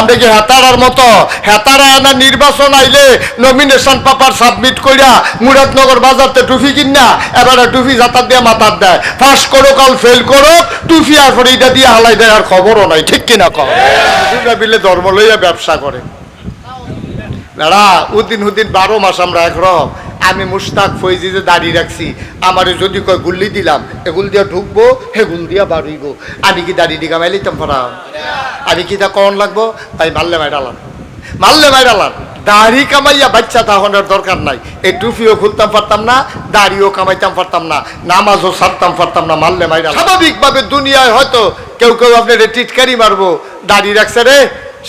আমরা কি হেতারার মতো, হেতারা না নির্বাচন আইলে নমিনেশন পেপার সাবমিট কইরা মুরাদনগর বাজারতে টুফি কিনা এবারে টুফি জাতার দিয়ে মাথার দেয়। পাস করো কাল ফেল করো টুফি আর পরে এটা দিয়ে হালাই দেয় আর খবরও নাই, ঠিক কিনা কম বিলে ধর্ম লইয়া ব্যবসা করে। দাঁড়া উদ্দিন হুদ্দিন বারো মাস আমরা একরকম। আমি মুস্তাক ফৈজি যে দাঁড়িয়ে রাখছি, আমারে যদি কয় গুল্লি দিলাম এগুল দিয়া ঢুকবো হেগুল দিয়া বাড়িব আমি কি দাঁড়িয়ে দিঘা মাইলিতাম ফরাম আমি কি তা কন লাগবো? তাই মারলে মাইডালাম মারলে মাইডালাম দাড়ি কামাইয়া বাচ্চা তাহনের দরকার নাই। এই টুপিও খুলতাম পারতাম না, দাড়িও কামাইতাম পারতাম না, নামাজও সারতাম পারতাম না, মারলে মাইডাল স্বাভাবিকভাবে দুনিয়ায় হয়তো কেউ কেউ আপনার টিটকারি মারবো। দাড়ি রাখছে রে।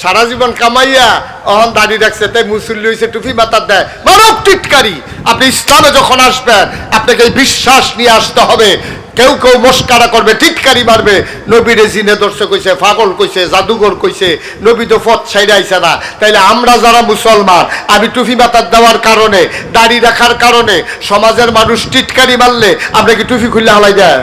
সারা জীবন কামাইয়া, অহন দাড়ি রাখছে, তাই মুসল্লি হয়েছে টুপি মাতার দেয়। মানব টিটকারি। আপনি ইসলামে যখন আসবেন, আপনাকে এই বিশ্বাস নিয়ে আসতে হবে। কেউ কেউ মস্কারা করবে, টিটকারি মারবে। নবীরে জিনে দর্শক কইছে ফাগল কইছে, জাদুঘর কইছে, নবী তো পথ ছাইড়ে আইছে না। তাইলে আমরা যারা মুসলমান, আমি টুফি মাতার দেওয়ার কারণে, দাড়ি রাখার কারণে, সমাজের মানুষ টিটকারি মারলে, আমরা কি টুপি খুললে হালাই দেয়?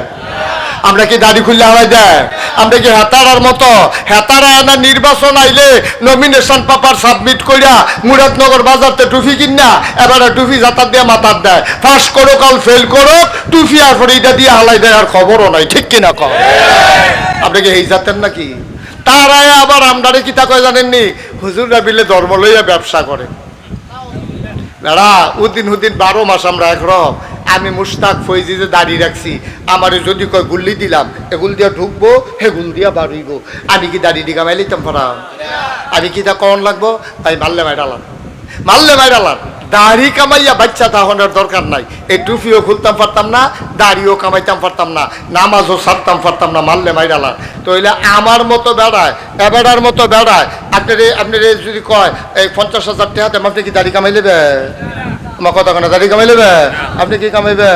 আমরা কি দাড়ি খুললে হাওয়াই দেয় আমরা কি হেতারার মতো? হেতারা না নির্বাচন আইলে নমিনেশন পেপার সাবমিট কইরা মুরাদনগর বাজারতে টুফি কিনা এবারে টুফি জাতার দিয়ে মাথার দেয়। পাস করো কাল ফেল করো টুফি আর পরে এটা দিয়ে হালাই দেয় আর খবরও নাই, ঠিক কিনা কম আপনি কি এই জাতের নাকি? তারাই আবার আমদারে কি তা কয় জানেননি? হুজুররা বিলে ধর্ম লইয়া ব্যবসা করে দাঁড়া উদ্দিন হুদ্দিন বারো মাস আমরা একরকম। আমি মুস্তাক ফৈজি যে দাঁড়িয়ে রাখছি। আমারে যদি কয় গুল্লি দিলাম এগুল দিয়া ঢুকবো হেগুল দিয়া বাড়িব। আমি কি দাঁড়িয়ে দিঘা মাইলিতাম ফরাম আমি কি তা কন লাগবো? তাই মারলে মাইডালাম মারলে মাইডালাম দাড়ি কামাইয়া বাচ্চা তাহনের দরকার নাই। এই টুপিও খুলতাম পারতাম না, দাড়িও কামাইতাম পারতাম না, নামাজও সারতাম পারতাম না, মারলে মাইডালাম তো আমার মতো বেড়ায় এবেড়ার মতো বেড়ায়, আপনার আপনার যদি কয়, এই পঞ্চাশ হাজার টাকাতে আপনি কি দাড়ি কামাই নেবে? আমার কথা কেন দাড়ি কামাই আপনি কি কামাইবে?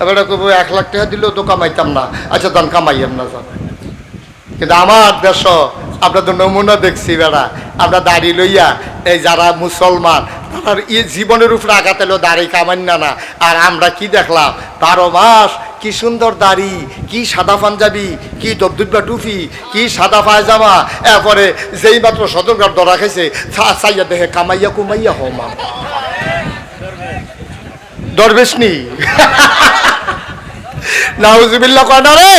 এবারে কইব এক লাখ টাকা দিলেও তো কামাইতাম না। আচ্ছা তখন কামাইয়েন না যান কিন্তু আমার দেশ, আমরা তো নমুনা দেখছি বেড়া। আমরা দাড়ি লইয়া, এই যারা মুসলমান, তার ই জীবনের উপরে আঘাত এলো, দাড়ি কামান না না। আর আমরা কি দেখলাম? বারো মাস, কি সুন্দর দাড়ি, কি সাদা পাঞ্জাবি, কি দবদুব্বা টুপি, কি সাদা পায়জামা। এরপরে যেই মাত্র সদরঘাট ধরা খেয়েছে চাইয়া দেখে কামাইয়া কুমাইয়া হমা দরবেশনি নাউজুবিল্লাহ কয় না রে?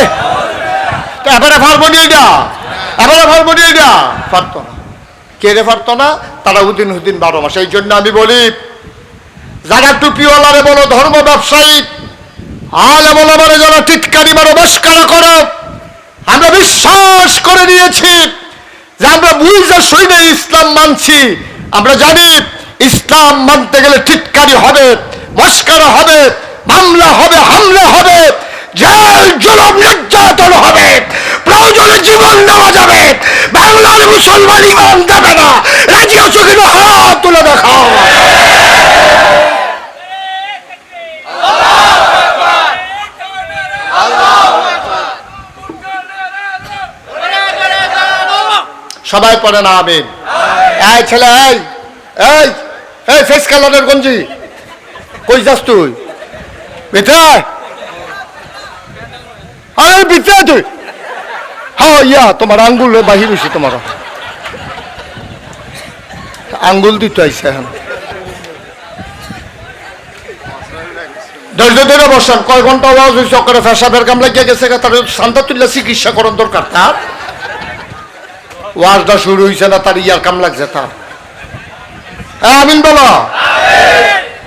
এবারে পারব নি এটা এবারে পারব নি এটা পারতো না। কে রে পারতো না? তারা উদিন হুদিন বারো মাস। এই জন্য আমি বলি, যারা টুপিওয়ালারে বলো ধর্ম ব্যবসায়ী আলে বলো মানে যারা টিটকারি মারো মস্কারা করো, আমরা বিশ্বাস করে নিয়েছি যে আমরা বুঝে শুনে ইসলাম মানছি। আমরা জানি, ইসলাম মানতে গেলে টিটকারি হবে। মস্কারা হবে, মামলা হবে, হামলা হবে, জেল, জুলুম, নির্যাতন হবে, প্রয়োজনে জীবন দেওয়া যাবে, বাংলার মুসলমান ইমান দেবে না, রাজি আছো কিনা হাত তুলে দেখাও। সবাই পড়ে না আমিন। এই ছেলে, এই এই এই, ফেস কালারের গঞ্জি। আরে তুই। হ্যাঁ ইয়া, তোমার আঙ্গুল বাহির হয়েছে তোমার। আঙ্গুল দিতে এখন। ধৈর্য ধরে বসান, কয় ঘণ্টা আওয়াজ হয়েছে কাম লাগিয়ে গেছে তার শান্তা তুল্লা চিকিৎসা করার দরকার, তার। ওয়াজটা শুরু হয়েছে না, তার ইয়ার কাম লাগছে তার। হ্যাঁ আমিন বলো।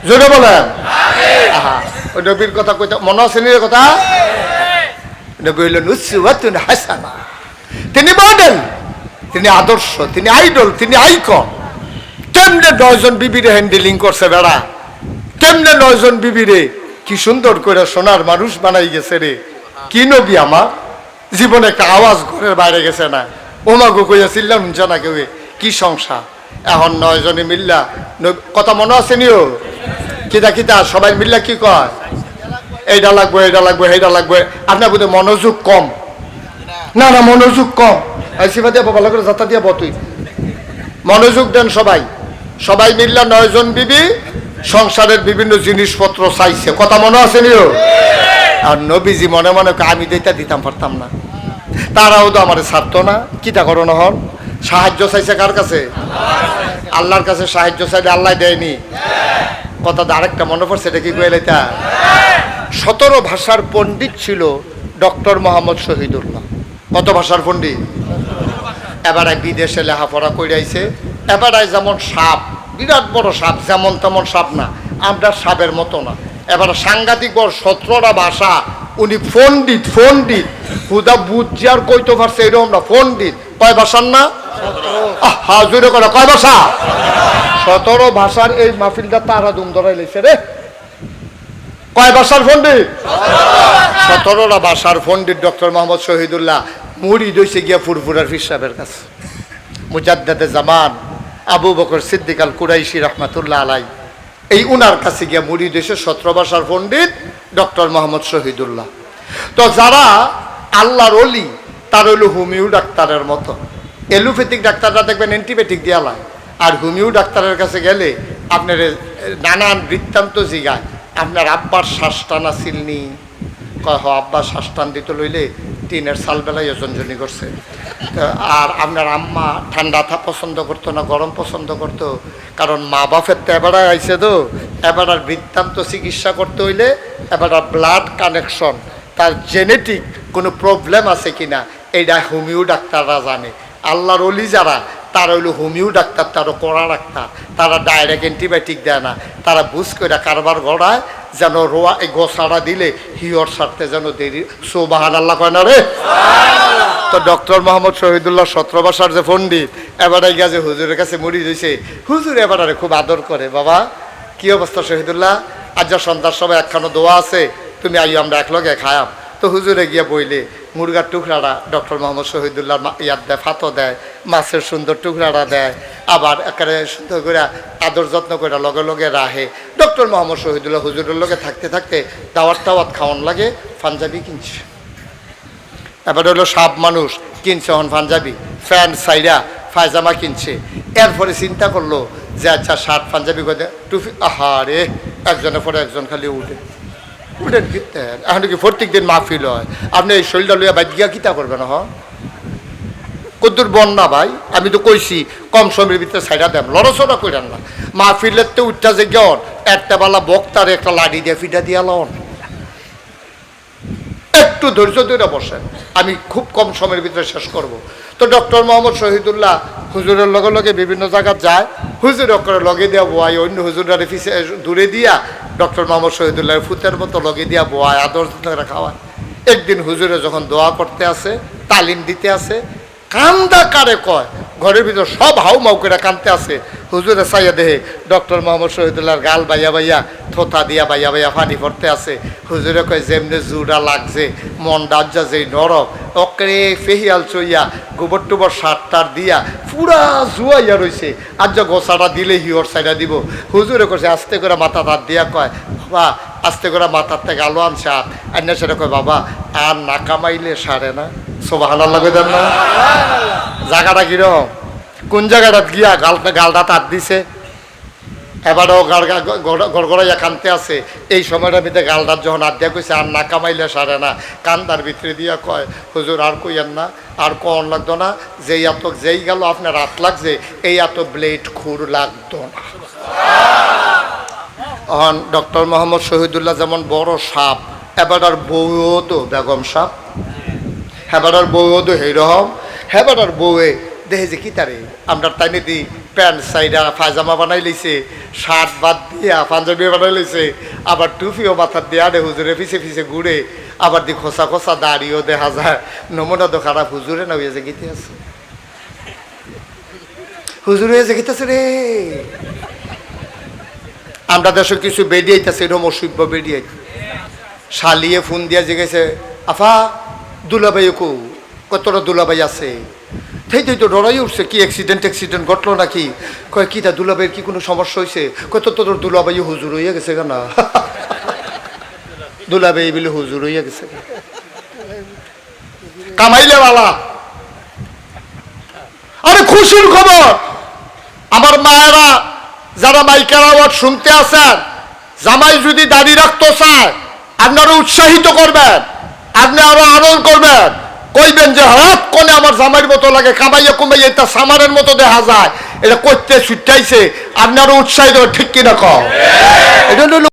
জোরে বলেন। নবীর কথা কইতে মনে আছে কথা? নবী হইলেন উসওয়াতুন হাসানা। তিনি মডেল তিনি আদর্শ তিনি আইডল তিনি আইকন। কেমনে নয়জন বিবিরে হ্যান্ডেলিং করছে বেড়া? কেমনে নয়জন বিবিরে কি সুন্দর করে সোনার মানুষ বানাই গেছে রে? কি নবী আমার? জীবনে একটা আওয়াজ ঘরের বাইরে গেছে না? ওমা গো কইয়া চিল্লা শুনছে না কেউ? কি সংসার? এখন নয়জনে মিল্লা। কথা মনে আছে নিও? কিতা কিতা, সবাই মিললে কি কয়? এইটা লাগবে এইটা লাগবে এইটা লাগবে। আপনার বোধহয় মনোযোগ কম। না না, মনোযোগ কম। আইসিফা দিয়া ভালো করে যাত্রা দিয়া বতুই মনোযোগ দেন সবাই। সবাই মিল্লা নয়জন বিবি সংসারের বিভিন্ন জিনিসপত্র চাইছে। কথা মনে আছে নিও? আর নবীজি মনে মনে আমি দিতে দিতাম, পারতাম না। তারাও তো আমার ছাড়তো না। কিতা করো হন সাহায্য চাইছে কার কাছে? আল্লাহর কাছে সাহায্য চাইলে আল্লাহ দেয়নি। কথা আরেকটা মনে পড়ছে এটা কি কইলে তা সতেরো ভাষার পণ্ডিত ছিল ডক্টর মোহাম্মদ শহীদুল্লাহ। কত ভাষার পণ্ডিত? এবারে বিদেশে লেখাপড়া কইরাইছে। এবারে যেমন সাপ বিরাট বড় সাপ যেমন তেমন সাপ না আমরা সাপের মতো না। এবারে সাংঘাতিক বড় সতেরোটা ভাষা উনি পণ্ডিত পণ্ডিত। হুদা বুঝছি আর কইতে পারছে এরকম না পণ্ডিত। কয় ভাষার না? হা জুড়ে করে কয় ভাষা? সতেরো ভাষার এই মাহফিলটা তারা দুম ধরাই লেছে রে। কয় ভাষার পণ্ডিত সতেরোটা ভাষার পণ্ডিত ডক্টর মোহাম্মদ শহীদুল্লাহ। মুড়ি দইছে গিয়া ফুরফুরার ফির সাহেবের কাছে। মুজাদ্দাদে জামান, আবু বকর সিদ্দিক আল কুরাইশি রহমাতুল্লাহ আলাই এই উনার কাছে গিয়া মুড়ি দইছে সতেরো ভাষার পণ্ডিত ডক্টর মোহাম্মদ শহীদুল্লাহ। তো যারা আল্লাহর অলি তার হইল হোমিও ডাক্তারের মতো। এলোপ্যাথিক ডাক্তাররা দেখবেন অ্যান্টিবায়োটিক দিয়া লায়। আর হোমিও ডাক্তারের কাছে গেলে আপনার নানান বৃত্তান্ত জিগায়। আপনার আব্বার শ্বাস টানা সিলনি। কয় হ আব্বা শ্বাস টান দিতে লইলে টিনের সাল বেলায় জঞ্জনি করছে। আর আপনার আম্মা ঠান্ডা পছন্দ করতো না, গরম পছন্দ করতো। কারণ মা বাপের তো এবার আইসে তো, এবার আর বৃত্তান্ত চিকিৎসা করতে হইলে এবার ব্লাড কানেকশন তার জেনেটিক কোনো প্রবলেম আছে কিনা এইটা হোমিও ডাক্তাররা জানে। আল্লাহর অলি যারা তারা হইল হোমিও ডাক্তার তারও কড়া ডাক্তার তারা ডাইরেক্ট অ্যান্টিবায়োটিক দেয় না। তারা বুঝ করে কারবার গড়ায় যেন রোয়া এই গোসাড়া দিলে হিওর সারতে যেন দেরি। সোবাহান আল্লাহ কয় না রে? তো ডক্টর মোহাম্মদ শহীদুল্লাহ সতেরো বাসার যে পণ্ডিত এবারে গেছে হুজুরের কাছে মরি দিয়েছে হুজুর এবারে খুব আদর করে বাবা। কি অবস্থা শহীদুল্লাহ? আজ যা সন্ধ্যার সময় একখানো দোয়া আছে তুমি আইও আমরা একলগে খায়াম। তো হুজুরে গিয়ে বইলে মুরগার টুকরাটা ডক্টর মোহাম্মদ শহীদুল্লাহ ইয়াদ দেয় ফাতো দেয়, মাছের সুন্দর টুকরাটা দেয়, আবার একেবারে সুন্দর করে আদর যত্ন করে লগে লগে রাহে ডক্টর মোহাম্মদ শহীদুল্লাহ হুজুরের লগে থাকতে থাকতে দাওয়াত টাওয়াত খাওয়ান লাগে, পাঞ্জাবি কিনছে। এবার হলো সাপ মানুষ, কিনছে হন পাঞ্জাবি, প্যান্ট, সাইরা, পায়জামা কিনছে। এরপরে চিন্তা করল, যে আচ্ছা শার্ট পাঞ্জাবি করে টুপি আহারে, একজনের পরে একজন খালি উঠে। এখন কি প্রত্যেক দিন মাহফিল হয়? আপনি এই শরীরটা লইয়া বাইক গিয়া কিতা করবেন, হ? কদ্দুর না ভাই, আমি তো কইছি, কম সময়ের ভিতরে সাইডা দেন, লড়াচড়া করেন না। মাহফিলের তো উঠতে যে গন একটা বেলা বক্তার একটা লাড়ি দিয়ে ফিটা দিয়া লন। একটু ধৈর্য ধরে বসেন। আমি খুব কম সময়ের ভিতরে শেষ করব। তো ডক্টর মোহাম্মদ শহীদুল্লাহ হুজুরের লগে লগে বিভিন্ন জায়গায় যায়। হুজুর করে লগে দিয়া বোয়াই অন্য হুজুরের পিছে দূরে দিয়া ডক্টর মোহাম্মদ শহীদুল্লাহ ফুতের মতো লগে দিয়া বোয়ায় আদর করে খাওয়ায়। একদিন হুজুরে যখন দোয়া করতে আসে, তালিম দিতে আসে, কান্দা কারে কয়, ঘরের ভিতর সব হাউ মাউ করে কানতে আছে হুজুরে সাইয়া দেহে ডক্টর মোহাম্মদ শহীদুল্লাহর গাল বাইয়া বাইয়া থোতা দিয়া বাইয়া বাইয়া পানি পড়তে আছে। হুজুরে কয় যেমনি জুড়া লাগছে মন ডাজ্জা যেই নরম অকরে ফেহিয়াল চইয়া গোবর টুবর সার টার দিয়া পুরা জুয়াইয়া রইছে। আর যা গোসাটা দিলে হিওর সাইডা দিব। হুজুরে কছে আস্তে করে মাথা তার দিয়া কয় বাবা আস্তে করে মাথার থেকে আলো আনছে আর আন্না সেটা কয় বাবা আর না কামাইলে সারে না। সোবাহান লাগে দেন না। জায়গাটা কিরম কোন জায়গাটা গিয়া গালটা গালটা তার দিছে? এবারও গড়গড়াইয়া কানতে আছে। এই সময়টার ভিতরে গালটার যখন দিয়া কইছে, আর না কামাইলে সারে না। কান্দার ভিতরে দিয়া কয়, হুজুর, আর কইয়েন না, আর কন লাগতো না, যেই এত যেই গেল, আপনার হাত লাগছে, এই এত ব্লেড, খুর লাগতো না। তখন ডক্টর মোহাম্মদ শহীদুল্লাহ যেমন বড় সাপ এবার আর বউও তো বেগম সাপ। হেবাটার বউও তো সেইরকম হেবাটার বউয়ে দেখে যে কি তারে, আমরা টাইনে দি প্যান্ট সাইডা পায়জামা বানাই লইছে। শার্ট বাদ দিয়া পাঞ্জাবি বানাই লইছে। আবার টুপিও মাথার দিয়া দে হুজুরে পিছে পিছে ঘুরে। আবার দি খোসা খোসা দাড়িও দেখা যায়। নমুনা তো খারাপ, হুজুরে না হইয়া যে গীতে আছে। হুজুর হয়ে যে রে। আমরা দেশে কিছু বেরিয়েছে এরকম অসভ্য বেরিয়ে শালিয়ে ফোন দিয়া জিজ্ঞেসে আফা দুলাভাই কো, কতটা দুলাভাই আছে? সেই তো ডরাই উঠছে, কি অ্যাক্সিডেন্ট অ্যাক্সিডেন্ট ঘটলো নাকি? কয়, কি তা, দুলাভাইয়ের কি কোনো সমস্যা হয়েছে কত তোর দুলাভাই হুজুর হইয়া গেছে না। দুলাভাই বলে হুজুর হইয়া গেছে কামাইলে বালা। আরে খুশির খবর, আমার মায়েরা যারা মাইকের আওয়াজ শুনতে আসেন জামাই যদি দাড়ি রাখতে চায় আপনারা উৎসাহিত করবেন, আপনি আরও আনন্দ করবেন। কইবেন যে হঠাৎ কোনে আমার জামাইয়ের মতো লাগে কামাইয়া কুমাইয়া এটা সামারের মতো দেখা যায়। এটা করতে ছুটাইছে আপনারও উৎসাহিত ঠিক কিনা কম এটা হলো